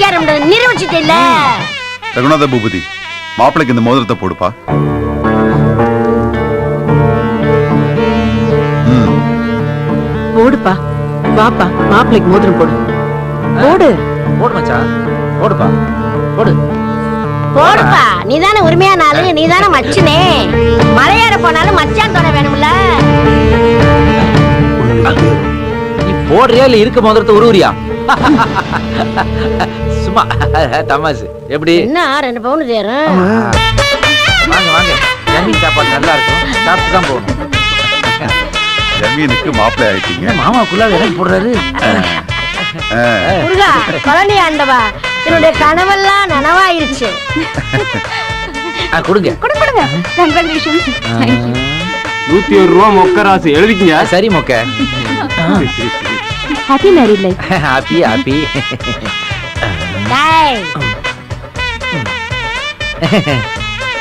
சிங்காரம் நிரூபிச்சுட்டு இல்ல ரகுநாத பூபதி மாப்பிளைக்கு இந்த மோதிரத்தை போடுப்பா. போடுப்பா. வாப்பா மாப்பிள்ளைக்கு மோதிரம் போடு. போடு. போடு மச்சான் போடுப்பா. போடு. போடுப்பா. நீதானே உரிமையான ஆளு நீதானே மச்சுனே. மலையேற போனாலும் மச்சான் துணை வேணும்ல. நீ போடுறியா இல்ல இருக்க மோதிரத்தை உருவுறியா? சும்மா தமாசு எப்படி? என்ன ரெண்டு பவுன் தேரும் வாங்க வாங்க. ஜமீன் சாப்பாடு நல்லா இருக்கும் சாப்பிட்டு தான் போகணும். ஜமீனுக்கு மாப்பிள்ளை ஆயிட்டீங்க. மாமாக்குள்ள எனக்கு போடுறாரு. முருகா ஆண்டவா. என்னுடைய கனவெல்லாம் நனவாயிருச்சு. ஆ, கொடுங்க. நூத்தி ஒரு ரூபா மொக்க ராசு எழுதிக்கங்க சரி மொக்க. Happy married life happy happy டேய்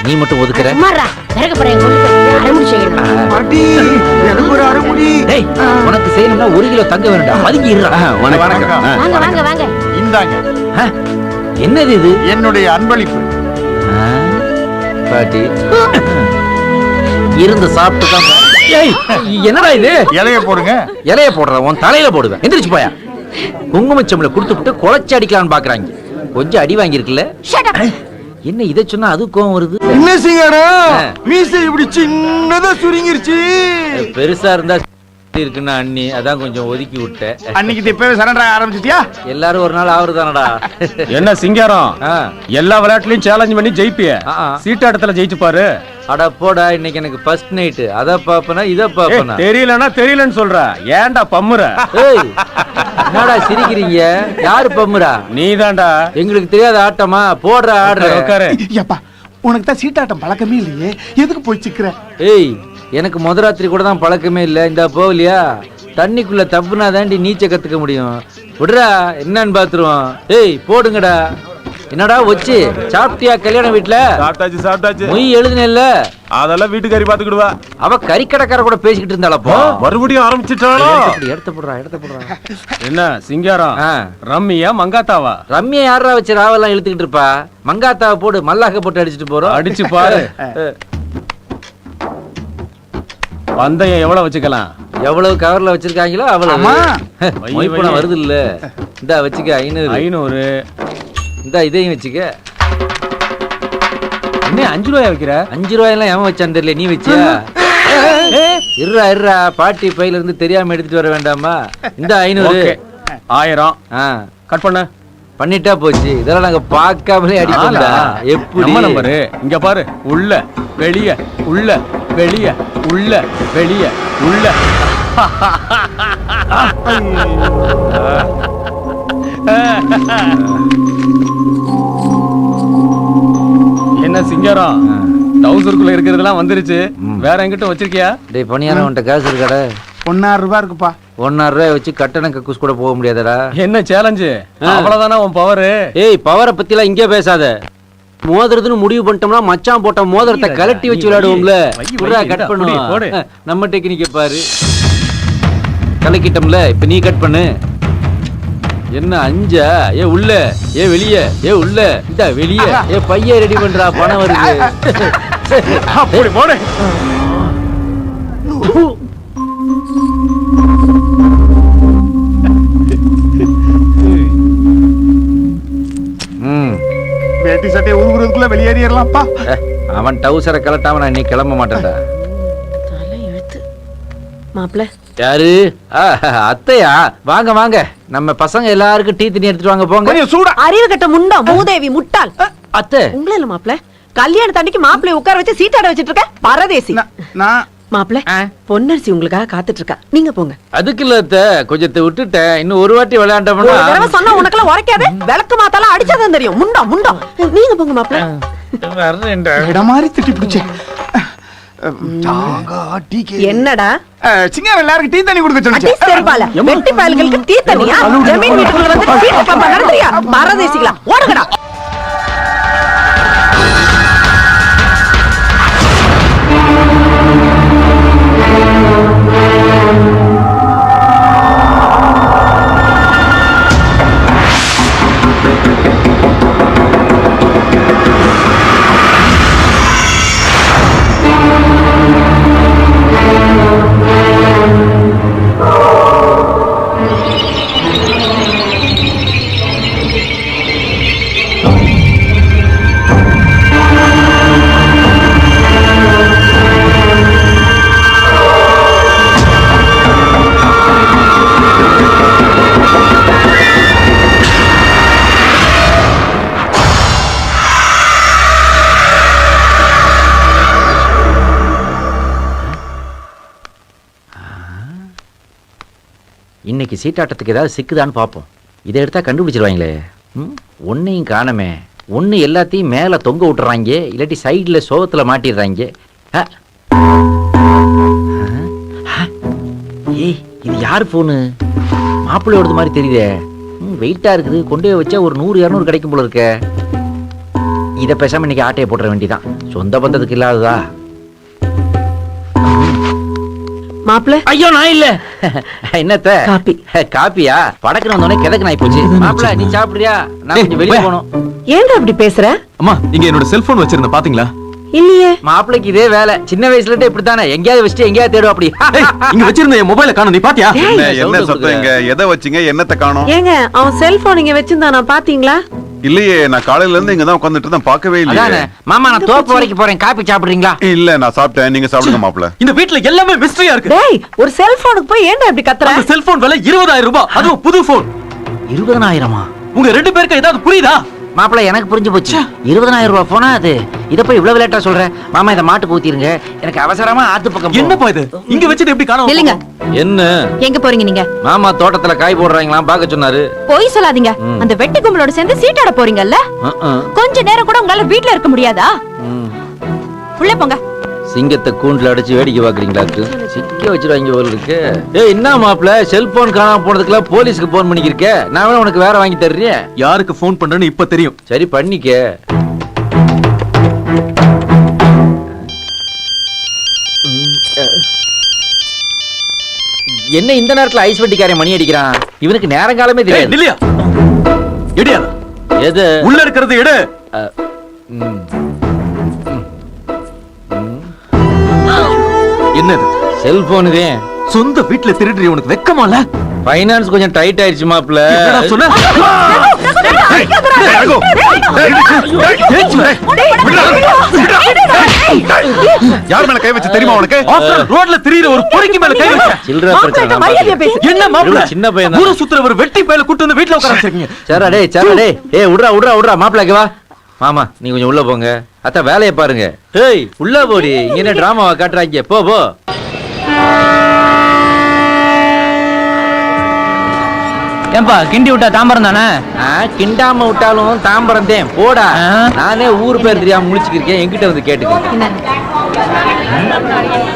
நீ மட்டும் ஒதுக்குற. சும்மாறா பிறகு போறேன் அரைமுடி செய்யணும். பாட்டி எனக்கு ஒரு அரைமுடி. டேய் உனக்கு செய்யணும்னா ஒரு கிலோ தங்க வேணும்டா. அதுக்கு இருடா. வணக்கம். வாங்க வாங்க வாங்க. இந்தாங்க. என்னது இது? என்னுடைய அன்பளிப்பு. பாட்டி. இருந்து சாப்பிட்டு தான் என்னடா இது? இலைய போடுங்க. இலைய போடுற உன் தலையில போடுவேன். எந்திரிச்சு போயா. குங்குமச்சம்பளை கொடுத்து விட்டு குலைச்சி அடிக்கலாம்னு பாக்குறாங்க. கொஞ்சம் அடி வாங்கியிருக்குல்ல. என்ன இதை சொன்னா அது கோவம் வருது? என்ன சிங்காரம் ஆ. மீசை இப்படி சின்னதா சுருங்கிருச்சு. பெருசா இருந்தா இருக்குன்னா அண்ணி அதான் கொஞ்சம் ஒதுக்கி விட்டேன் அன்னைக்கு இப்பவே சரண்டர் ஆரம்பிச்சிட்டியா? எல்லாரும் ஒரு நாள் ஆவருதானடா என்ன சிங்காரம். எல்லா விளையாட்டுலயும் சேலஞ்ச் பண்ணி ஜெயிப்பிய. சீட்டாட்டத்துல ஜெயிச்சு பாரு. அட போடா இன்னைக்கு எனக்கு ஃபர்ஸ்ட் நைட் அத பாப்பனா இத பாப்பனா தெரியலன்னா தெரியலன்னு சொல்ற. ஏன்டா பம்முற? ஏய் என்னடா சிரிக்கிறீங்க? யாரு பம்முறா? நீதான்டா. எங்களுக்கு தெரியாத ஆட்டமா? போடுற ஆடுற. உட்காரு உனக்கு தான் சீட்டாட்டம் பழக்கமே இல்லையே. எதுக்கு போய் சிக்கிற? ஏய் எனக்கு முத ராத்திரி கூட தான் பழக்கமே இல்ல. இந்த போகலையா தண்ணிக்குள்ள தப்புனா தாண்டி நீச்ச கத்துக்க முடியும். விடுறா என்னன்னு பாத்துருவோம். ஏய் போடுங்கடா. என்னடா வச்சு சாப்பிட்டியா கல்யாண வீட்டுல சாப்பிட்டாச்சு சாப்பிட்டாச்சு. மொய் எழுதுனேல்ல? அதெல்லாம் வீட்டுக்காரி பாத்துக்கிடுவா. அவ கறிக்கடைக்கார கூட பேசிக்கிட்டு இருந்தாளப்போ மறுபடியும் ஆரம்பிச்சிட்டாளோ? எடுத்து போடுறா எடுத்து போடுறா. என்ன சிங்காரம். ரம்மியா மங்காத்தாவா? ரம்யா யாரா வச்சு ராவெல்லாம் இழுத்துக்கிட்டு இருப்பா? மங்காத்தாவை போடு மல்லாக்க போட்டு அடிச்சிட்டு போறோம். அடிச்சு பாரு. பந்தயம் எவ்வளவு வச்சுக்கலாம்? எவ்வளவு கவர்ல வச்சிருக்காங்களோ அவ்வளவு. மொய்ப்பணம் வருது இல்ல இந்தா வச்சுக்க ஐநூறு. ஐநூறு. இந்தா இதையும் வச்சுக்க. என்ன அஞ்சு ரூபாய் வைக்கிற? அஞ்சு ரூபாயெல்லாம் ஏன் வச்சான் தெரியல நீ வச்சியா? இருடா இருடா பாட்டி பையில இருந்து தெரியாம எடுத்துட்டு வர வேண்டாமா? இந்த ஐநூறு. ஆயிரம். கட் பண்ண. பண்ணிட்டா போச்சு. இதெல்லாம் நாங்க பார்க்காமலே அடிக்கோம்டா ஆளா? எப்படி? நம்பரு இங்க பாரு. உள்ள வெளிய உள்ள. வெளிய உள்ள வெளிய உள்ள. என்ன சிங்காரம்? டவுசருக்குள்ள இருக்கிறதெல்லாம் வந்துருச்சு. வேற எங்கிட்ட வச்சிருக்கியா? டேய் பணியாரம் உன்ட்ட காசு இருக்காடா? ஒன்னாயிரம் ரூபாய் இருக்குப்பா. ஒன்னாயிரம் ரூபாய் வச்சு கட்டணம் கக்கூஸ் கூட போக முடியாதடா. என்ன சேலஞ்சு அவ்வளவுதானா உன் பவரு ஏய் பவரை பத்திலாம் இங்கே பேசாத. மோதிரத்துன்னு முடிவு பண்ணிட்டோம்னா மச்சான் போட்ட மோதிரத்தை கலட்டி வச்சு விளையாடுவோம்ல. கட். பண்ணுவோம் நம்ம டெக்னிக்க பாரு. கலக்கிட்டோம்ல இப்ப நீ கட் பண்ணு. என்ன அஞ்சா? ஏ உள்ள. ஏ வெளிய. ஏ உள்ள. இந்த வெளிய. ஏ பைய ரெடி பண்றா பணம் வருது. சட்டையை உருகுறதுக்குள்ள வெளியேறிடலாம்ப்பா. அவன் டவுசரை கலட்டாம நான் நீ கிளம்ப மாட்டேன்டா. தலை எழுத்து மாப்பிள்ள. யாரு? அத்தையா? வாங்க வாங்க. நம்ம பசங்க எல்லாருக்கும் டீ தண்ணி எடுத்துட்டு வாங்க போங்க. சூடா. அறிவு கட்ட முண்டா மூதேவி முட்டாள். அத்தை. உங்களே இல்ல மாப்பிள்ள. கல்யாண தண்ணிக்கு மாப்பிள்ளை உட்கார வச்சு சீட்டாட வச்சிட்டு இருக்க? பரதேசி. நான்- ஆ. பொன்னரசி உங்களுக்காக காத்துட்டு இருக்கா நீங்க போங்க. அதுக்கு இல்ல கொஞ்சத்தை விட்டுட்டேன். இன்னும் ஒரு வாட்டி விளையாண்டோம்னா சொன்னா உனக்கெல்லாம் உரைக்காது? விளக்கு மாத்தாலாம் அடிச்சாதான் தெரியும். முண்டா முண்டா. நீங்க போங்க மாப்பிள்ள. வர்றேன்டா. இட மாதிரி திட்டி பிடிச்சேன். டீ என்னடா? சிங்காரம் எல்லாருக்கும் டீ தண்ணி கொடுக்க வெட்டி பயல்களுக்கு தீ தண்ணியா? ஜமீன் வீட்டுக்குள்ள வந்து சீட்டு பாப்பா நடத்துறியா பரதேசிகளா? ஓடுங்கடா. இன்னைக்கு சீட்டாட்டத்துக்கு ஏதாவது சிக்குதான்னு பார்ப்போம். இதை எடுத்தா கண்டுபிடிச்சிருவாங்களே. ம்? ஒன்னையும் காணமே ஒன்று எல்லாத்தையும் மேலே தொங்க விட்டுறாங்க இல்லாட்டி சைடில் சோகத்தில் மாட்டிடுறாங்க. ஏய் இது யார் ஃபோனு மாப்பிள்ளையோடது மாதிரி தெரியுதே. ம் வெயிட்டாக இருக்குது. கொண்டு போய் வச்சா ஒரு நூறு இரநூறு கிடைக்கும் போல இருக்க. இதை பேசாம இன்னைக்கு ஆட்டையை போட்டுற வேண்டிதான் சொந்த பந்தத்துக்கு இல்லாததா? மாப்பிள? ஐயோ நான் இல்ல. என்னத்த? காப்பி. காப்பியா? படக்குன்னு வந்தோடனே கிதக்கு நாய் போச்சு மாப்பிள நீ சாப்பிடுறியா? நான் கொஞ்சம் வெளியே போகணும். ஏன்டா அப்படி பேசுற? அம்மா இங்க என்னோட செல்போன் வச்சிருந்தேன் பாத்தீங்களா? இல்லையே. மாப்பிளைக்கு இதே வேலை. சின்ன வயசுல இருந்தே இப்படித்தானே? எங்கேயாவது வச்சுட்டு எங்கேயாவது தேடும் அப்படி. இங்க வச்சிருந்த என் மொபைல காணோம் நீ பாத்தியா? என்ன சத்தம் இங்க? எதை வச்சீங்க? என்னத்தை காணோம்? ஏங்க அவன் செல்போன் இங்க வச்சிருந்தானா பாத்தீங்களா? இல்லையே நான் காலையில இருந்து இங்க தான் உட்கார்ந்துட்டு இருந்தேன் பார்க்கவே இல்லையே. மாமா நான் தோப்பு வரைக்கும் போறேன். காப்பி சாப்பிடுறீங்களா? இல்ல நான் சாப்பிட்டேன். நீங்க சாப்பிடுங்க மாப்பிள. இந்த வீட்ல எல்லாமே மிஸ்டரியா இருக்கு. டேய் ஒரு செல்போனுக்கு போய் ஏன்டா இப்படி கத்துற? அந்த செல்போன் விலை இருபதாயிரம் ரூபாய். அதுவும் புது போன் இருபதனாயிரமா? உங்க ரெண்டு பேருக்கு ஏதாவது புரியுதா? மாப்பிள எனக்கு புரிஞ்சு போச்சு. இருபதனாயிரம் ரூபாய் போனா அது. இதை போய் இவ்வளவு லேட்டா சொல்றேன் மாமா இதை மாட்டு ஊத்திருங்க. எனக்கு அவசரமா ஆத்து பக்கம். என்னப்பா இது? இங்க வச்சது எப்படி காணோம்? இல்லைங்க. என்ன? எங்க போறீங்க நீங்க? மாமா தோட்டத்துல காய் போடுறாங்களாம் பார்க்க சொன்னாரு. பொய் சொல்லாதீங்க. அந்த வெட்டி கும்பலோட சேர்ந்து சீட்டாட போறீங்கல்ல. கொஞ்ச நேரம் கூட உங்களால வீட்ல இருக்க முடியாதா. உள்ள போங்க. சிங்கத்தை கூண்டுல அடைச்சு வேடிக்கை பாக்குறீங்களா சிக்க வச்சிருவாங்க போல இருக்கு. ஏய் என்ன மாப்பிள? செல்போன் காணாம போனதுக்குலாம் போலீஸ்க்கு போன் பண்ணிக்கிருக்க? நான் வேணா உனக்கு வேற வாங்கி தர்றேன். யாருக்கு போன் பண்றேன்னு இப்ப தெரியும். சரி பண்ணிக்க. என்ன இந்த நேரத்துல ஐஸ் வட்டிக்காரன் மணி அடிக்கிறான்? இவனுக்கு நேரங்காலமே தெரியாது. நில்லியா? எடியா எது? உள்ள இருக்கிறது எடு. என்னது செல்போனு தான் சொந்த வீட்ல திருடுறி உனக்கு வெக்கமால ஃபைனான்ஸ் கொஞ்சம் டைட் ஏய், ஏய், யார் மேல கை வச்சு தெரியுமா உனக்கு ரோட்ல திரியிற ஒரு பொறுக்கி மேல கை வச்ச சில்லற பிரச்சனை என்ன இவ்வளவு சின்ன பையன். ஊரை சுத்துற ஒரு வெட்டி பையல கூட்டு வந்து வீட்ல உட்கார வச்சிருக்கீங்க சரா டேய் சரா டேய் ஏய் விட்றா விட்றா விட்றா மாப்பிளைக்கு வா மாமா நீ கொஞ்சம் உள்ள போங்க. அத்த வேலையை பாருங்க. ஏய் உள்ள போடி. இங்க என்ன டிராமாவா காட்டுறாங்க போ போ. ஏன்பா கிண்டி விட்டா தாம்பரம் தானே? கிண்டாம விட்டாலும் தாம்பரம் தேன். போடா. ஆ. நானே ஊர் பேர் தெரியாம முழிச்சுக்கிருக்கேன். என்கிட்ட வந்து கேட்டுக்க.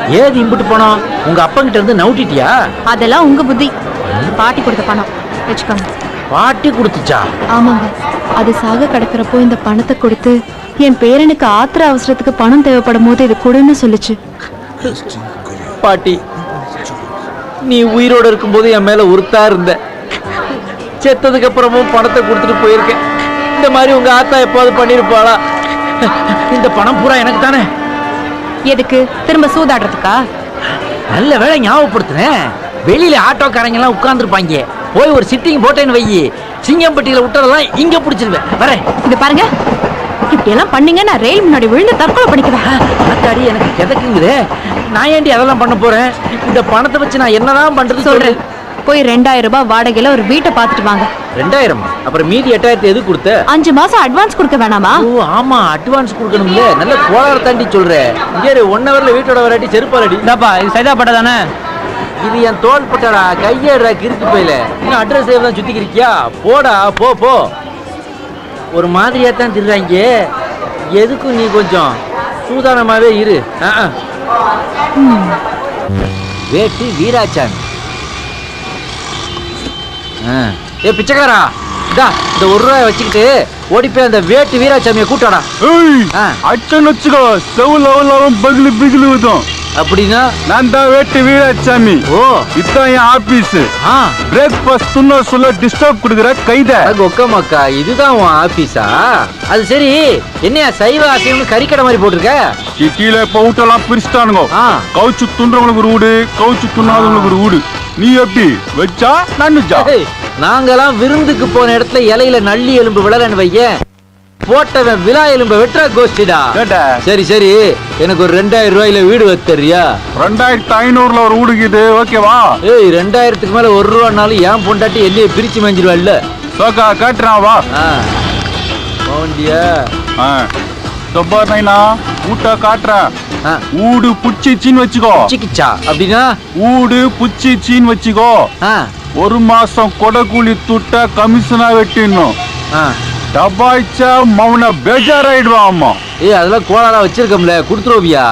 ஏது இம்புட்டு போனோம்? உங்க அப்பங்கிட்ட இருந்து நவுட்டிட்டியா? அதெல்லாம் உங்க புத்தி. பாட்டி கொடுத்த பணம். வச்சுக்கோங்க. பாட்டி கொடுத்துச்சா? ஆமாங்க. அது சாக கிடக்கிறப்போ இந்த பணத்தை கொடுத்து என் பேரனுக்கு ஆத்திர அவசரத்துக்கு பணம் தேவைப்படும் போது இது கொடுன்னு சொல்லுச்சு. பாட்டி நீ உயிரோட இருக்கும்போது என் மேல உறுத்தா இருந்த. செத்ததுக்கு அப்புறமும் பணத்தை கொடுத்துட்டு போயிருக்கேன். இந்த மாதிரி உங்க ஆத்தா எப்போது பண்ணிருப்பாளா? இந்த பணம் பூரா எனக்கு தானே? எதுக்கு? திரும்ப சூதாடுறதுக்கா? நல்ல வேலை ஞாபகப்படுத்தினேன் வெளியில ஆட்டோக்காரங்க எல்லாம் உட்கார்ந்துருப்பாங்க. போய் ஒரு சிட்டிங் போட்டேன்னு வையி. சிங்கம்பட்டியில விட்டதெல்லாம் இங்க பிடிச்சிருவேன். வரேன். இது பாருங்க. இப்படி எல்லாம் பண்ணீங்க நான் ரயில் முன்னாடி விழுந்து தற்கொலை பண்ணிக்குவேன் ஆத்தாடி எனக்கு கிதக்குங்குதே. நான் ஏண்டி அதெல்லாம் பண்ண போறேன்? இந்த பணத்தை வச்சு நான் என்னதான் பண்றது சொல்றேன். போய் ரெண்டாயிரம் ரூபாய் வாடகையில ஒரு வீட்டை பார்த்துட்டு வாங்க. ரெண்டாயிரம்? அப்புறம் மீதி எட்டாயிரத்தி எது கொடுத்த? அஞ்சு மாசம் அட்வான்ஸ் கொடுக்க வேணாமா? ஓ ஆமா அட்வான்ஸ் கொடுக்கணும்ல. நல்ல கோளாறு தாண்டி சொல்ற. இங்கே ஒன் ஹவர்ல வீட்டோட வராட்டி செருப்பாலடி. இந்தாப்பா இது சைதாப்பட்டை தானே? இது என் தோல் பட்டடா கையேடுறா கிறுக்கு போயில. இன்னும் அட்ரஸ் தான் சுத்திக்கிறியா போடா போ போ. ஒரு மாதிரியா தான் திருறாங்க. எதுக்கும் நீ கொஞ்சம் சூதானமாவே இரு. வேட்டு வீராச்சாமி ஆ. ஏ பிச்சைக்காரா? இதா இந்த ஒரு ரூபாய் வச்சுக்கிட்டு ஓடி போய் அந்த வேட்டு வீராசாமியை கூட்டாடா. அச்சன் வச்சுக்கோ செவுல லவம் பகிலு பிகிலு விதம் அப்படின்னா நான் தான் வேட்டு வீராச்சாமி. ஓ. இதான் என் ஆபீஸ் ஆ. பிரேக்ஃபாஸ்ட் துண்ண சொல்ல டிஸ்டர்ப் கொடுக்குற கைத. ஒக்கமாக்கா இதுதான் உன் ஆபீஸா அது சரி என்னையா சைவ அசைவம்னு கறிக்கடை மாதிரி போட்டிருக்க? சிட்டியில இப்ப வீட்டெல்லாம் பிரிச்சுட்டானுங்க. ஆ. கவுச்சு துன்றவங்களுக்கு ஒரு வீடு கவுச்சு துண்ணாதவங்களுக்கு ஒரு வீடு நீ எப்படி வச்சா நான்வெஜ்ஜா ஏய், நாங்கெல்லாம் விருந்துக்கு போன இடத்துல இலையில நள்ளி எலும்பு விழலன்னு வையேன். போட்டவன் விழா எலும்ப வெட்டுற கோஷ்டிடா. சரி சரி. எனக்கு ஒரு ரெண்டாயிரம் ரூபாயில வீடு வத்தறியா ரெண்டாயிரத்தி ஐநூறுல ஒரு வீடுக்குது ஓகேவா ஏய் ரெண்டாயிரத்துக்கு மேல ஒரு ரூபானாலும் ஏன் பொண்டாட்டி என்னைய பிரிச்சு மேஞ்சிருவாள்ல. சோக்கா காட்டுறான் வா. ஆ. போண்டியா சொப்பார் நைனா ஊட்ட காட்டுறேன் ஊடு புச்சிச்சின்னு வச்சுக்கோ. சிக்கிச்சா அப்படின்னா? ஊடு புச்சிச்சின்னு வச்சுக்கோ. ஒரு மாசம் கொடக்கூலி துட்ட கமிஷனா வெட்டிடணும். ஆ. டபாய்ச்சா மௌன பேஜாராயிடுவான் அம்மா. ஏய் அதெல்லாம் கோளாரா வச்சிருக்கோம்ல குடுத்துருவியா.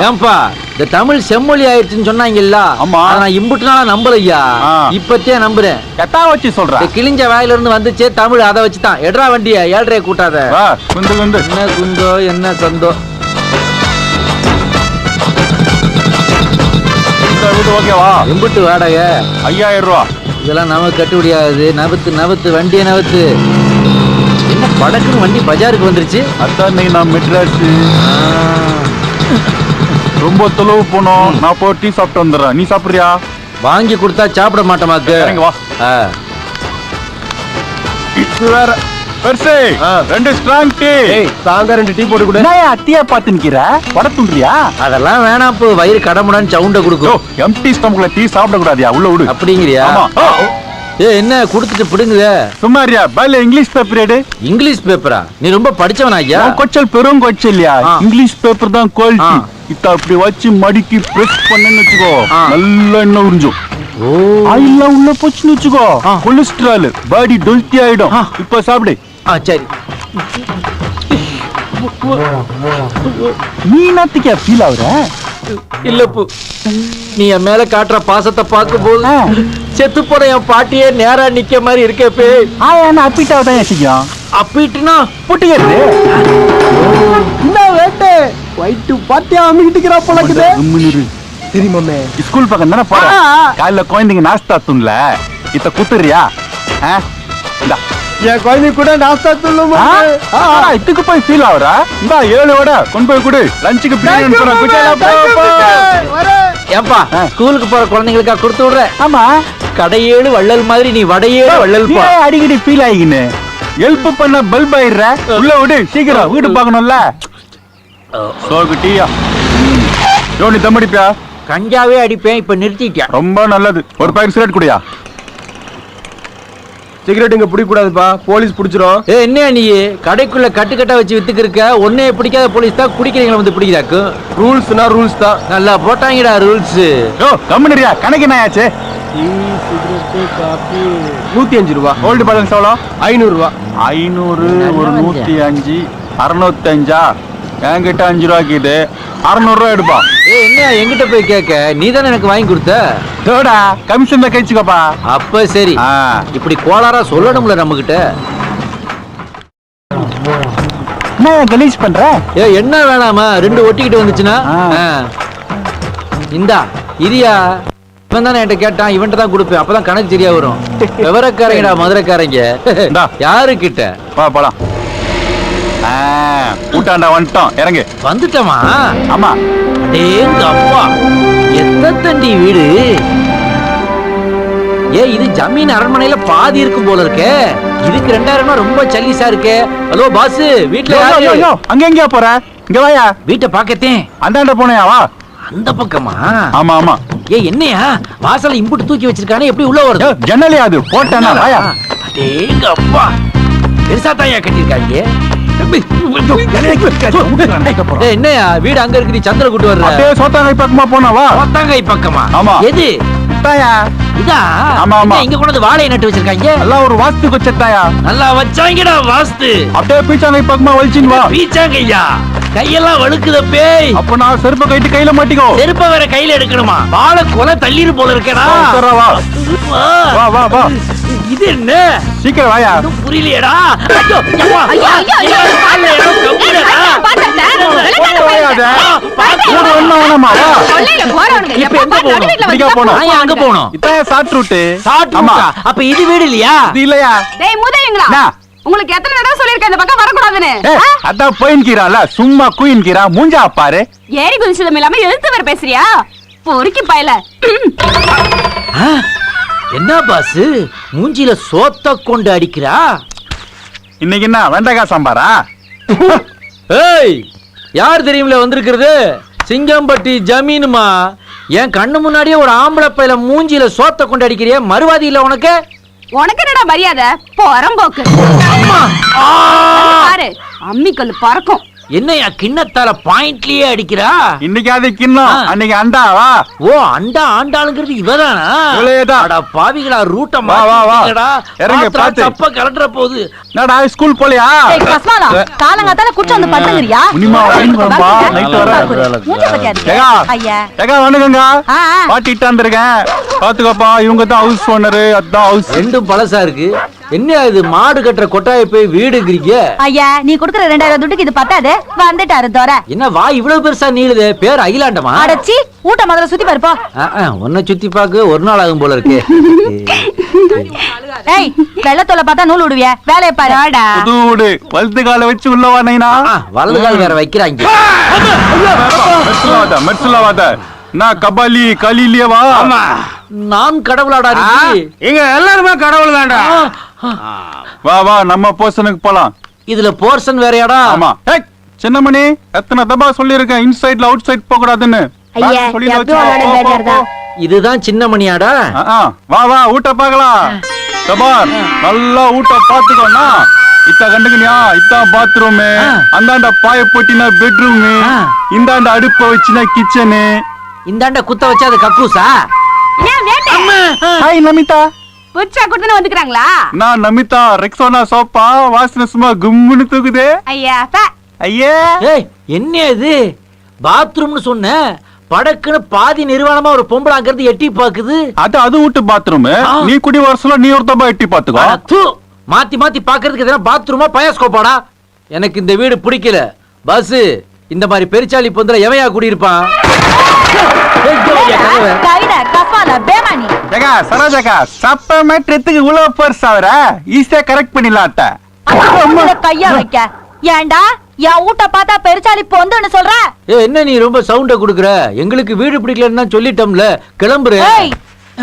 ஏன்பா இந்த தமிழ் செம்மொழி ஆயிடுச்சுன்னு சொன்னாங்கல்ல? ஆமா. நான் இம்புட்டு நாளா நம்பலையா. இப்பத்தே நம்புறேன். எத்தா வச்சு சொல்ற? இந்த கிழிஞ்ச வாயில இருந்து வந்துச்சே தமிழ் அதை வச்சுதான். எட்ரா வண்டிய ஏழ்றைய கூட்டாத. குந்து குந்து. என்ன குந்தோ என்ன சந்தோ. ஓகேவா? எம்புட்டு வாடகை. ஐயாயிரம் ரூபா. இதெல்லாம் நமக்கு கட்டுப்படியாகுது நவுத்து நவுத்து வண்டியை நவுத்து. என்ன படக்குன்னு வண்டி பஜாருக்கு வந்துருச்சு? இன்னைக்கு நான் மெட்ராஸ். ஆ. ரொம்ப தொலைவு போனோம். நான் போய் டீ சாப்பிட்டு வந்துடுறேன். நீ சாப்பிடுறியா? வாங்கி கொடுத்தா சாப்பிட மாட்டோமாக்கு இறங்கி வா. ஆ. இது வேற. பெருசு ரெண்டு ஸ்ட்ராங் டீ. தாங்க ரெண்டு டீ போட்டு கொடு. என்ன அத்தியா பாத்து நிக்கிற? வட துண்டுறியா? அதெல்லாம் வேணாம் இப்போ வயிறு கடமுடான்னு சவுண்ட கொடுக்கும். எம்டி ஸ்டமக்ல டீ சாப்பிட கூடாதியா உள்ள விடு. அப்படிங்கிறியா? ஆமா. ஏ என்ன கொடுத்துட்டு பிடுங்குத? சும்மாரியா? பல்ல இங்கிலீஷ் பேப்பர் எடு. இங்கிலீஷ் பேப்பரா நீ ரொம்ப படிச்சவனா ஐயா கொச்சல் பெரும் கொச்சல்லையா ஆ. இங்கிலீஷ் பேப்பர் தான் குவாலிட்டி. இத அப்படி வச்சு மடிக்கி பிரஸ் பண்ணேன்னு வச்சுக்கோ. நல்ல எண்ணெய் உறிஞ்சும். ஓ. ஆயில்லாம் உள்ள போச்சுன்னு வச்சுக்கோ. கொலஸ்ட்ரால் பாடி டொல்ட்டி ஆயிடும். இப்ப சாப்பிடு. ஆ சரி. நீ என்னத்துக்கே ஃபீல் ஆகுற இல்லப்பு நீ என் மேல காட்டுற பாசத்தை பார்க்கும் போது. செத்து போன என் பாட்டியே நேரா நிக்க மாதிரி இருக்கே ஆயா என்ன அப்பிட்டாவ தான் யோசிக்கும் அப்பிட்டுனா புட்டிக்கிறது என்ன வேட்டை? வயிற்று பாத்தியா அமிக்கிட்டுக்கிறா போலக்குது தெரியுமாமே. ஸ்கூல் பக்கம் தானே போற? காலைல குழந்தைங்க நாஸ்தா துண்ல. இத்த குத்துறியா? ஆ? இந்தா. என் குழந்தை கூட நாஸ்தா ஆ? ஆ, இதுக்கு போய் ஃபீல் ஆகுறா இந்தா ஏழு வடை. கொண்டு போய் கொடு. லஞ்சுக்கு பிரியாணி போறேன் குச்சேலா, போ, போ. ஏன்பா ஆ. ஸ்கூலுக்கு போற குழந்தைங்களுக்கா கொடுத்து விடுற? ஆமா. கடையேழு வள்ளல் மாதிரி நீ வடையேழு வள்ளல் அடிக்கடி ஃபீல் ஆகிக்கின்னு ஹெல்ப் பண்ண பல்ப் ஆயிடுற. உள்ள விடு சீக்கிரம். வீடு பார்க்கணும்ல. சோகு டீயா? யோனி தம்மடிப்பியா கஞ்சாவே அடிப்பேன் இப்ப நிறுத்திட்டேன். ரொம்ப நல்லது. ஒரு பாக்கெட் சிகரெட் குடியா? சிகரெட் இங்க பிடிக்க கூடாதுப்பா போலீஸ் பிடிச்சிரும். ஏ என்ன நீ? கடைக்குள்ள கட்டு கட்டா வச்சு வித்துக்கு இருக்க ஒன்னே பிடிக்காத போலீஸ் தான் குடிக்கிறீங்களா வந்து பிடிக்கிறாக்கு? ரூல்ஸ்னா ரூல்ஸ் தான். நல்லா போட்டாங்கடா ரூல்ஸ். யோ கம்முனரியா கணக்கு என்ன ஆச்சு நூத்தி அஞ்சு ரூபா. ஓல்டு பேலன்ஸ் எவ்வளோ? ஐநூறு ரூபா. ஐநூறு ஒரு நூத்தி அஞ்சு அறுநூத்தஞ்சா? என்கிட்ட அஞ்சு ரூபாய்க்கு இது அறுநூறுவா எடுப்பா. ஏ என்ன எங்கிட்ட போய் கேட்க? நீ தானே எனக்கு வாங்கி கொடுத்த? டோடா கமிஷன்ல கழிச்சுக்கோப்பா அப்ப சரி. இப்படி கோளாரா சொல்லணும்ல நம்ம கிட்ட என்ன கலீஸ் பண்ற? ஏ என்ன வேணாமா? ரெண்டு ஒட்டிக்கிட்டு வந்துச்சுன்னா. இந்தா இரியா. இவன் தானே என்கிட்ட கேட்டான். இவன்ட்ட தான் கொடுப்பேன். அப்பதான் கணக்கு சரியா வரும். விவரக்காரங்கடா மதுரைக்காரங்க. யாரு கிட்ட போலாம். கூட்டாண்டா வந்துட்டோம். இறங்கு. வந்துட்டமா? ஆமா. அடேங்க அப்பா. எத்த தண்டி வீடு? ஏ இது ஜமீன் அரண்மனையில பாதி இருக்கும் போல இருக்கே. இதுக்கு ரெண்டாயிரம் ரொம்ப சல்லிசா இருக்கே. ஹலோ பாஸ் யோ, அங்க எங்கயா போற? இங்க வாயா. வீட்டை பாக்கத்தேன் அந்தாண்ட போனையா வா. அந்த பக்கமா? ஆமா ஆமா. ஏ என்னையா? வாசல்ல இம்புட்டு தூக்கி வச்சிருக்கானே எப்படி உள்ள வருது? ஜன்னலையா அது. போட்டேன்னா வாயா. அடேங்க அப்பா. பெருசா தாயா கட்டிருக்காங்க ஏய், என்னையா வீடு அங்க இருக்கு நீ சந்திர கூட்டு வர்ற. அப்படியே சோத்தாங்கை பக்கமா போனா வா. கோத்தாங்கை பக்கமா? ஆமா. எது? தாயா? இதா? ஆமா, ஆமா. இங்க கொண்டு வந்து வாழையை நட்டு வச்சிருக்காங்க? எல்லாம் ஒரு வாஸ்து கொச்சத்தாயா நல்லா வச்சாங்கடா வாஸ்து. அப்படியே பீச்சாங்கை பக்கமா வலிச்சின்னு வா. பீச்சாங்கய்யா கையெல்லாம் வழுக்குத பேய். அப்ப நான் செருப்பை கைட்டு கையில மாட்டிக்கோ. செருப்ப வேற கையில எடுக்கணுமா? வாழை கொலை தள்ளிரு போல இருக்கடா. வா வா. வா வா. இது என்ன? சீக்கிரம் வாயா. புரியலையேடா. ஐயோ. ஐயோ, ஐயோ? உங்களுக்கு எத்தனை தடவை சொல்லிருக்கேன் இந்த பக்கம் வரக்கூடாதுன்னு. அதான் போயின்கிறான்ல சும்மா குயின்கிறா மூஞ்சா பாரு. ஏறி குதிச்சதும் இல்லாம எழுத்து பேசுறியா? பொறுக்கி பயல. ஆ, என்ன பாஸ் மூஞ்சில சோத்த கொண்டு அடிக்கிறா? இன்னைக்கு என்ன வெண்டைக்காய் சாம்பாரா? ஏய் யார் தெரியுமில வந்திருக்கிறது? சிங்கம்பட்டி ஜமீனுமா? என் கண்ணு முன்னாடியே ஒரு ஆம்பளை பையில மூஞ்சில சோத்த கொண்டு அடிக்கிறிய மறுவாதி இல்ல உனக்கு? உனக்கு என்னடா மரியாதை? போறம்போக்கு! பாரு அம்மிக்கல் பறக்கும். என்னையா கிண்ணத்தால பாயிண்ட்லயே அடிக்கிறா இன்னைக்கு அது கிண்ணம். அன்னைக்கு அண்டா வா ஓ அண்டா ஆண்டாளுங்கிறது இவதானா. அட பாவிகளா ரூட்ட வா, வா, வா. இறங்கு, பாத்து. சப்ப கலட்டுற போகுது என்னடா ஸ்கூல் போலியா ஏய், கஸ்மாலா, காலங்காத்தால குற்றம் வந்து படுத்துங்கிறியா? உனிமா வரம்பா, night வரேன். மூஞ்ச பத்தியா. ஐயா. ஏகா வணக்கங்க ஆ, ஆ. பாட்டி இட்டாந்துருக்கேன் பாத்துக்கப்பா இவங்க தான் ஹவுஸ் ஓனரு அதான் ஹவுஸ் ரெண்டும் பழசா இருக்கு என்ன இது மாடு கட்டுற கொட்டாய போய் வீடுங்கிறீங்க ஐயா நீ குடுக்குற ரெண்டாயிரம் துட்டுக்கு இது பத்தாது வந்துட்டாரு தோர என்ன வா இவ்வளவு பெருசா நீளுதே பேர் அகிலாண்டமா அடச்சி ஊட்ட முதல்ல சுத்தி பாருப்போ உன்னை சுத்தி பார்க்க ஒரு நாள் ஆகும் போல இருக்கு ஏய் வெள்ளத்தோல பார்த்தா நூல் விடுவிய வேலையை பாரு புது வீடு வலது கால வச்சு உள்ளவா நைனா ஆ, வலது கால் வேற வைக்கிறாங்க மெட்சுலாவாத மெட்சுலாவாத நான் கபாலி கலிலியவா? நான் கடவுளாடா நீ இங்க எல்லாருமே கடவுள் தான்டா. வா வா நம்ம போர்ஷனுக்கு போலாம். இதுல போர்ஷன் வேறயாடா? ஆமா. ஏய், சின்னமணி எத்தனை தபா சொல்லியிருக்கேன் இன்சைட்ல அவுட் சைட் போக கூடாதுன்னு இதுதான் சின்ன மணியாடா ஆ, ஆ, வா வா ஊட்ட பார்க்கலாம். கபார் நல்லா ஊட்ட பாத்துக்கோண்ணா இத்த கண்டுக்கணியா இத்தான் பாத்ரூமு அந்தாண்ட பாய போட்டினா பெட்ரூமு. இந்தாண்ட அடுப்ப வச்சுனா கிச்சனு இந்தாண்ட குத்த வச்சா அது கக்கூசா? ஹாய் நமிதா. புதுசா கொடுத்துன்னு வந்துக்கிறாங்களா? நான் நமிதா ரெக்ஸோனா சோப்பா வாசனை சும்மா கும்முன்னு தூக்குதே. ஐயா ஐயே. ஏய் என்ன இது? பாத்ரூம்னு சொன்ன படக்குன்னு பாதி நிர்வாணமா ஒரு பொம்பளை அங்கிருந்து எட்டி பாக்குது. அது அது வீட்டு பாத்ரூம். நீ குடி வருஷம் நீ ஒரு எட்டி பாத்துக்கோ. தூ. மாத்தி மாத்தி பாக்குறதுக்கு எதனா பாத்ரூமா பயாஸ்கோப்பாடா? எனக்கு இந்த வீடு பிடிக்கல. பஸ் இந்த மாதிரி பெருச்சாளி பொந்தல எவையா குடியிருப்பான்? சரோஜாக்கா சப்ப மேட்ரத்துக்கு இவ்வளவு பெருசா வர ஈஸியா கரெக்ட் இதுல கையா வைக்க? ஏன்டா என் ஊட்ட பார்த்தா பெருச்சாலி பொந்துன்னு சொல்ற? ஏய், என்ன நீ ரொம்ப சவுண்ட குடுக்குற? எங்களுக்கு வீடு பிடிக்கலன்னு சொல்லிட்டோம்ல. கிளம்புறேன் ஏய்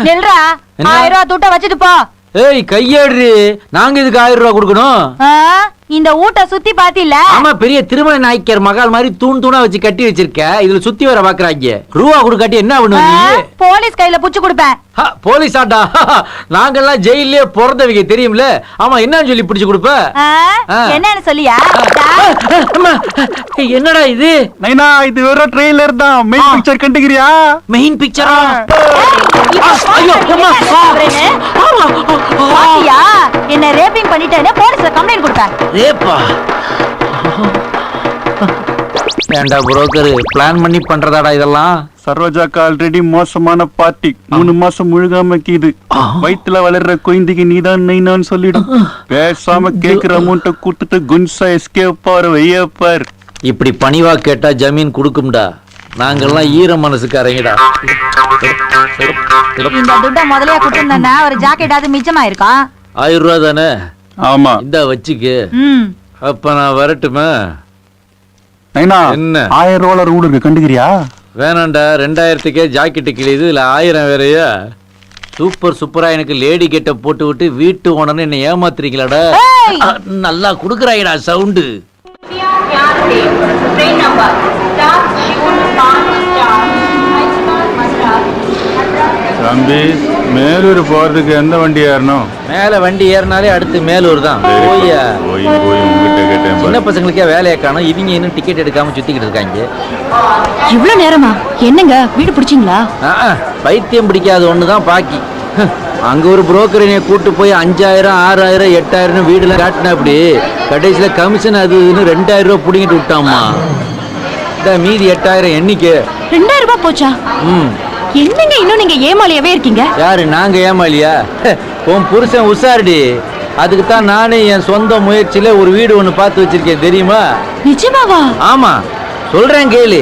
நில்றா? ஆயிரம் ரூபாய் துட்ட வச்சுட்டு போ. ஏய் கையேடு நாங்க இதுக்கு ஆயிரம் ரூபாய் கொடுக்கணும்? ஆ, இந்த ஊட்ட சுத்தி பாத்தில ஆமா பெரிய திருமண நாய்க்கர் மகால் மாதிரி தூண் தூணா வச்சு கட்டி வச்சிருக்க. இதுல சுத்தி வர பாக்குறாங்க. ரூபா கொடுக்காட்டி என்ன பண்ணுவ நீ? போலீஸ் கையில புடிச்சு கொடுப்பேன். போலீஸ் ஆட்டா? நாங்கெல்லாம் ஜெயிலே பிறந்தவங்க தெரியும்ல? ஆமா என்னன்னு சொல்லி பிடிச்சு கொடுப்ப. என்னன்னு சொல்லியா? அம்மா, என்னடா இது? நைனா இது வெறும் ட்ரெய்லர் தான். மெயின் பிக்சர் கண்டுக்கிறியா? மெயின் பிக்சரா என்ன ரேப்பிங் பண்ணிட்டேன்னு போலீஸ்ல கம்ப்ளைண்ட் கொடுப்பேன். ரேப்பா ஏண்டா புரோக்கர் பிளான் பண்ணி பண்றதாடா இதெல்லாம்? சரோஜாக்கா ஆல்ரெடி மோசமான பார்ட்டி மூணு மாசம் முழுகாம கீது. வயித்துல வளர்ற குழந்தைக்கு நீதான் நைனான்னு சொல்லிடும். பேசாம கேக்குற அமௌண்ட்ட கொடுத்துட்டு குன்சா எஸ்கேப் பார் வையப்பார் இப்படி பணிவா கேட்டா ஜமீன் கொடுக்கும்டா. நாங்கெல்லாம் ஈர மனசுக்காரங்கடா. இந்த துட்ட முதலையா கொடுத்திருந்தா ஒரு ஜாக்கெட்டாவது மிச்சமா இருக்கும் ஆயிரம் ரூபா தானே? ஆமா. இந்த வச்சுக்கு. ம். அப்ப நான் வரட்டுமா? நைனா என்ன? ஆயிரம் ரூபாய் ரூடு இருக்கு கண்டுக்கிறியா? வேணாண்டா ரெண்டாயிரத்துக்கே ஜாக்கெட்டு கிழியுது இல்ல ஆயிரம் வேறயா? சூப்பர் சூப்பரா எனக்கு லேடி கெட்ட போட்டு விட்டு வீட்டு ஓனர்னு என்ன ஏமாத்துறீங்களாடா? நல்லா குடுக்குறாயடா சவுண்டு. தம்பி. மேலூர் போறதுக்கு எந்த வண்டி ஏறணும்? மேல வண்டி ஏறினாலே அடுத்து மேலூர் தான். போய்யா போய் போய் உங்ககிட்ட கேட்டேன் சின்ன. பசங்களுக்கே வேலையை காணும். இவங்க இன்னும் டிக்கெட் எடுக்காம சுத்திக்கிட்டு இருக்காங்க. இவ்வளவு நேரமா? என்னங்க? வீடு பிடிச்சிங்களா? ஆ, ஆ, பைத்தியம் பிடிக்காத ஒண்ணுதான் பாக்கி. ஹ், அங்க ஒரு புரோக்கர் என்னைய கூட்டு போய் அஞ்சாயிரம் ஆறாயிரம் எட்டாயிரம் வீடுல காட்டினா அப்படி கடைசியில கமிஷன் அது இதுன்னு ரெண்டாயிரம் ரூபாய் புடிங்கிட்டு விட்டாமா இந்த மீதி எட்டாயிரம் எண்ணிக்கை ரெண்டாயிரம் ரூபாய் போச்சா? ம். என்னங்க இன்னும் நீங்க ஏமாளியாவே இருக்கீங்க? யாரு நாங்க ஏமாலியா ஹ், உன் புருஷன் உசாரடி அதுக்கு தான் நானே என் சொந்த முயற்சியில ஒரு வீடு ஒண்ணு பார்த்து வச்சிருக்கேன் தெரியுமா? நிஜமாவா? ஆமா. சொல்றேன் கேளு.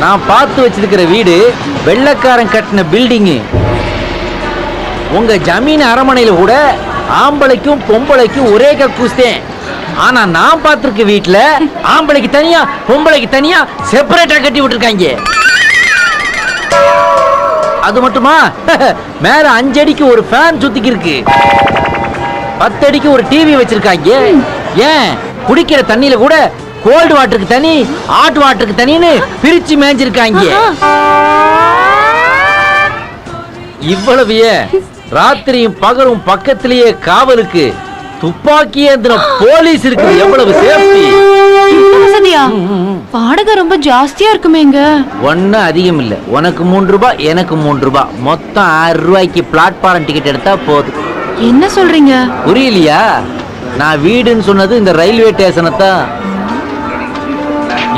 நான் பார்த்து வச்சிருக்கிற வீடு வெள்ளக்காரன் கட்டின பில்டிங்கு உங்க ஜமீன் அரமனையில கூட ஆம்பளைக்கும் பொம்பளைக்கும் ஒரே கக்கூஸ்தேன். ஆனா நான் பார்த்திருக்க வீட்ல ஆம்பளைக்கு தனியா பொம்பளைக்கு தனியா செப்பரேட்டா கட்டி விட்டுருக்காங்க. அது மட்டுமா? மேல அஞ்சு அடிக்கு ஒரு ஃபேன் சுத்திக்கு இருக்கு பத்து அடிக்கு ஒரு டிவி வச்சிருக்காங்க. ஏன்? குடிக்கிற தண்ணியில கூட கோல்டு வாட்டருக்கு தனி ஹாட் வாட்டருக்கு தனின்னு பிரிச்சு மேய்ஞ்சிருக்காங்க இவ்வளவு ராத்திரியும் பகலும் பக்கத்திலேயே காவலுக்கு. துப்பாக்கி ஏந்திர போலீஸ் இருக்குது எவ்வளவு சேஃப்டி? வசதியா வாடகை ரொம்ப ஜாஸ்தியா இருக்குமேங்க ஒன்னும் அதிகம் இல்ல. உனக்கு மூன்று ரூபாய் எனக்கு மூன்று ரூபாய் மொத்தம் ஆறு ரூபாய்க்கு பிளாட்ஃபாரம் டிக்கெட் எடுத்தா போதும். என்ன சொல்றீங்க? புரியலையா? நான் வீடுன்னு சொன்னது இந்த ரயில்வே ஸ்டேஷனை தான்.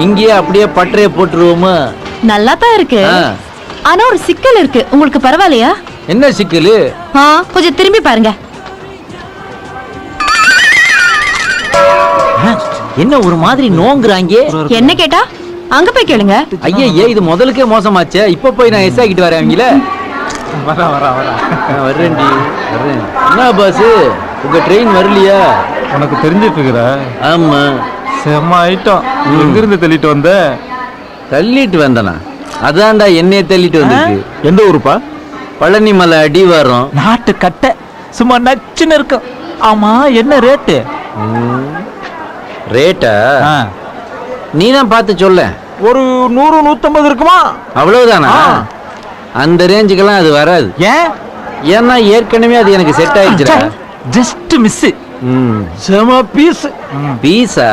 இங்கேயே அப்படியே பட்டறைய போட்டுருவோமா? நல்லா தான் இருக்கு. ஆனா ஒரு சிக்கல் இருக்கு. உங்களுக்கு பரவாயில்லையா? என்ன சிக்கலு? கொஞ்சம் திரும்பி பாருங்க. என்ன ஒரு மாதிரி நோங்குறாங்க? என்ன கேட்டா? அங்க போய் கேளுங்க. ஐயா இது முதலுக்கே மோசமாச்சே. இப்ப போய் நான் எஸ் ஆகிட்டு வரேன் அவங்கள. வரா வரா வரா. வர்றேன்டி வர்றேன். என்ன பாஸ் உங்க ட்ரெயின் வரலையா? உனக்கு தெரிஞ்சிட்டு இருக்கிற ஆமா. செம்ம ஐட்டம் எங்கிருந்து தள்ளிட்டு வந்த? தள்ளிட்டு வந்தனா? அதான்டா என்னைய தள்ளிட்டு வந்திருக்கு. எந்த ஊருப்பா? பழனி மலை அடி வரும். நாட்டு கட்டை. சும்மா நச்சுன்னு இருக்கும். ஆமா என்ன ரேட்டு ரேட்டா? நீ தான் பார்த்து சொல்ல. ஒரு நூறு நூத்தம்பது இருக்குமா? அவ்வளவுதானா? அந்த ரேஞ்சுக்கெல்லாம் அது வராது. ஏன்? ஏன்னா ஏற்கனவே அது எனக்கு செட் ஆயிடுச்சுடா. ஜஸ்ட் மிஸ் ம். செம பீஸ்? பீஸா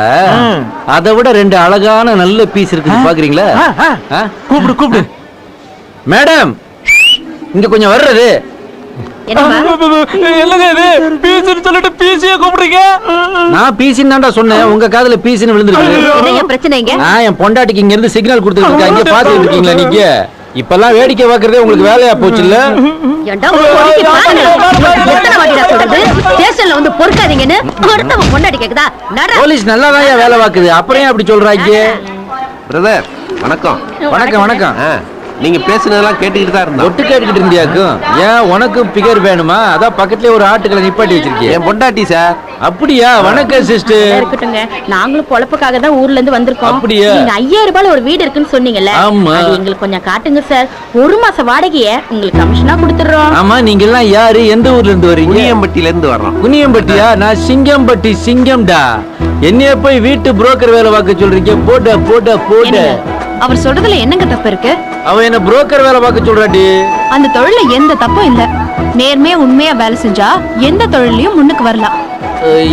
அதை விட ரெண்டு அழகான நல்ல பீஸ் இருக்குது பாக்குறீங்களா? கூப்பிடு கூப்பிடு. மேடம் இங்க கொஞ்சம் வர்றது. என்னங்க இது? பீஸ்னு சொல்லிட்டு பீஸையே கூப்பிடுறீங்க? நான் பீசின்னு தான்டா சொன்னேன். உங்க காதுல பீசின்னு விழுந்துருக்கு பிரச்சனைங்க நான் என் பொண்டாட்டிக்கு இங்க இருந்து சிக்னல் கொடுத்துட்டு இருக்கேன். இங்க பாத்துட்டு இருக்கீங்களா நீங்க? இப்பெல்லாம் வேடிக்கை பார்க்கறதே உங்களுக்கு வேலையா போச்சு இல்ல? ஸ்டேஷன்ல வந்து பொறுக்காதீங்கன்னு அடுத்தவன் பொண்டாடி கேக்குதா? நட போலீஸ் நல்லா வேலை பார்க்குது. அப்புறம் ஏன் அப்படி சொல்றாங்க பிரதர் வணக்கம். வணக்கம் வணக்கம். நீங்க பேசுனதெல்லாம் கேட்டுக்கிட்டு தான் இருந்தோம். ஒட்டு கேட்டுக்கிட்டு இருந்தியாக்கும் ஏன் உனக்கும் பிகர் வேணுமா? அதான் பக்கத்துலயே ஒரு ஆட்டுக்களை நிப்பாட்டி வச்சிருக்கேன் என் பொண்டாட்டி சார். அப்படியா? வணக்கம் சிஸ்டர். இருக்கட்டுங்க நாங்களும் பொழப்புக்காக தான் ஊர்ல இருந்து வந்திருக்கோம். அப்படியா? நீங்க ஐயாயிரம் ரூபாய் ஒரு வீடு இருக்குன்னு சொன்னீங்கல்ல? ஆமா. அது எங்களுக்கு கொஞ்சம் காட்டுங்க சார். ஒரு மாச வாடகைய உங்களுக்கு கமிஷனா கொடுத்துடுறோம். ஆமா நீங்க எல்லாம் யாரு? எந்த ஊர்ல இருந்து வரீங்க? புளியம்பட்டியில இருந்து வர்றோம். குனியம்பட்டியா? நான் சிங்கம்பட்டி சிங்கம்டா. என்னைய போய் வீட்டு புரோக்கர் வேலை பார்க்க சொல்றீங்க? போட போட போட. என்னங்க, அவர் சொல்றதுல என்னங்க தப்பு இருக்கு? அவன் என்ன புரோக்கர் வேலை பார்க்க சொல்றாடி அந்த தொழில எந்த தப்பும் இல்ல. நேர்மையா உண்மையா வேலை செஞ்சா எந்த தொழிலையும் முன்னுக்கு வரலாம்.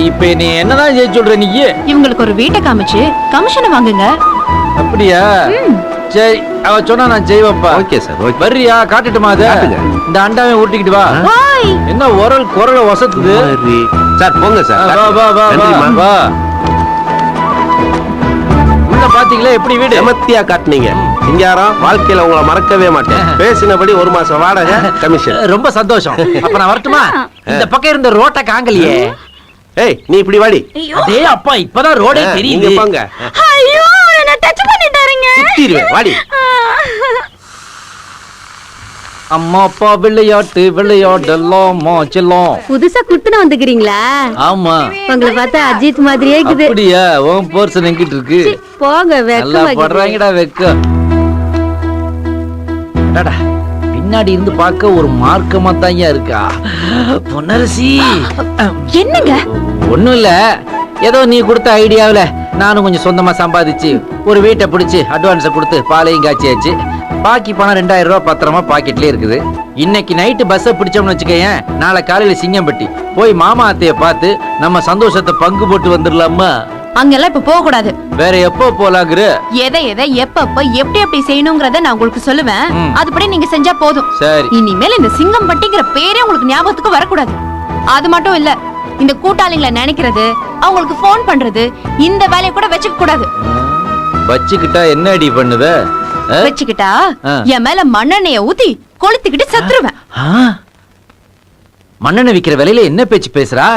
இப்ப நீ என்னதான் செய்ய சொல்ற நீ? இவங்களுக்கு ஒரு வீட்டை காமிச்சு கமிஷனை வாங்குங்க. அப்படியா? சரி அவ சொன்னா நான் செய்வேன்ப்பா. Okay sir okay. வர்றியா? காட்டுட்டுமா அத. இந்த அண்டாவை ஊட்டிக்கிட்டு வா. என்ன உரல் குரல வசத்துது சரி. சார் போங்க சார். வா வா வா வா. உள்ள பாத்தீங்களா எப்படி வீடு? செமத்தியா காட்டுனீங்க. சிங்காரம் வாழ்க்கையில உங்களை மறக்கவே மாட்டேன். பேசினபடி ஒரு மாசம் வாடகை கமிஷன் ரொம்ப சந்தோஷம். அப்ப நான் வரட்டுமா? இந்த பக்கம் இருந்த ரோட்டை காங்கலையே. ஏய் நீ இப்படி வாடி. அதே அப்பா இப்பதான் ரோடே தெரியுது. நீங்க போங்க. ஐயோ என்ன டச் பண்ணிட்டாருங்க. சுத்திடுவேன். வாடி. அம்மா அப்பா விளையாட்டு விளையாடலாமா செல்லம் புதுசா குத்துன வந்துக்கிறீங்களா? ஆமா. உங்களை பார்த்தா அஜித் மாதிரியே இருக்குது. அப்படியா? உன் போர்சன் எங்கிட்டு இருக்கு. போங்க வெக்கமா படுறாங்கடா வெக்க. அடடா, பின்னாடி இருந்து பார்க்க ஒரு மார்க்கமா தான் இருக்கா? பொன்னரசி. என்னங்க? ஒண்ணும் இல்ல. ஏதோ நீ கொடுத்த ஐடியாவுல நானும் கொஞ்சம் சொந்தமா சம்பாதிச்சு ஒரு வீட்டை பிடிச்சு அட்வான்ஸை கொடுத்து பாலையும் காய்ச்சியாச்சு பாக்கி பணம் ரெண்டாயிரம் ரூபாய் பத்திரமா பாக்கெட்லயே இருக்குது. இன்னைக்கு நைட்டு பஸ்ஸை பிடிச்சோம்னு வச்சுக்கயேன் நாளை காலையில சிங்கம்பட்டி. போய் மாமா அத்தைய பார்த்து நம்ம சந்தோஷத்தை பங்கு போட்டு வந்துடலாமா? அங்கெல்லாம் இப்ப போக கூடாது வேற எப்போ போலாங்கிற? எதை எதை எப்பப்ப எப்படி எப்படி செய்யணுங்கிறத நான் உங்களுக்கு சொல்லுவேன். அதுபடி நீங்க செஞ்சா போதும். சரி. இனிமேல் இந்த சிங்கம் பட்டிங்கிற பேரே உங்களுக்கு ஞாபகத்துக்கு வரக்கூடாது. அது மட்டும் இல்ல இந்த கூட்டாளிங்களை நினைக்கிறது அவங்களுக்கு ஃபோன் பண்றது இந்த வேலையை கூட வச்சுக்க கூடாது வச்சுக்கிட்டா என்ன அடி பண்ணுவ? ஆ? வச்சுக்கிட்டா. என் மேல மண்ணெண்ணெய ஊத்தி கொளுத்திக்கிட்டு செத்துருவேன்? மண்ணெண்ணெய் விக்கிற விலையில என்ன பேச்சு பேசுறா?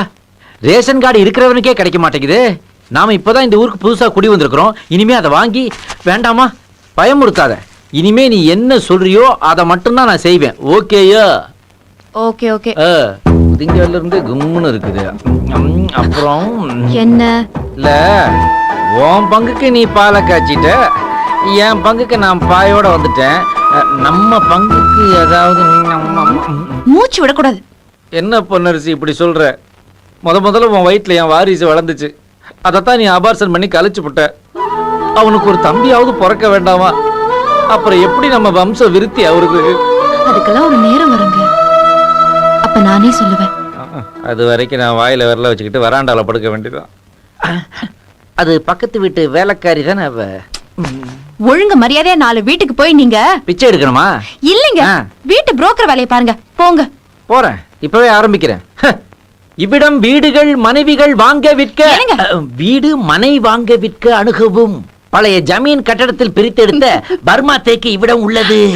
ரேஷன் கார்டு இருக்கிறவனுக்கே கிடைக்க மாட்டேங்குது. நாம இப்பதான் இந்த ஊருக்கு புதுசா குடி வந்திருக்கிறோம். இனிமே அதை வாங்கி வேண்டாமா? பயமுறுத்தாத இனிமே நீ என்ன சொல்றியோ அதை மட்டும்தான் நான் செய்வேன். ஓகேயா? Okay okay. திங்கள்ல இருந்து கும்முன்னு இருக்குது. அப்புறம் என்ன? இல்ல உன் பங்குக்கு நீ பாலை காய்ச்சிட்ட. என் பங்குக்கு நான் பாயோட வந்துட்டேன். நம்ம பங்குக்கு ஏதாவது மூச்சு விடக்கூடாது. என்ன பொன்னரசி இப்படி சொல்ற? முத முதல்ல உன் வயிற்றுல என் வாரிசு வளர்ந்துச்சு. அதைத்தான் நீ அபார்சன் பண்ணி கழிச்சு விட்ட அவனுக்கு ஒரு தம்பியாவது பிறக்க வேண்டாமா? அப்புறம் எப்படி நம்ம வம்ச விருத்தி அவருக்கு? அதுக்கெல்லாம் ஒரு நேரம் வருங்க. அப்ப நானே சொல்லுவேன். அது வரைக்கும் நான் வாயில விரல வச்சுக்கிட்டு வராண்டால படுக்க வேண்டியதான் அது பக்கத்து வீட்டு வேலைக்காரி தானே அவ? ஒழுங்கு மரியாதையா நாலு வீட்டுக்கு போய் நீங்க பிச்சை எடுக்கணுமா? இல்லைங்க. வீட்டு புரோக்கர் வேலையை பாருங்க. போங்க. போறேன். இப்பவே ஆரம்பிக்கிறேன். இவ்விடம் வீடுகள் மனைவிகள் வாங்க விற்க வீடு மனை வாங்க விற்க அணுகவும். பழைய ஜமீன் கட்டடத்தில் பிரித்தெடுத்த பர்மா தேக்கு இவ்விடம் உள்ளது.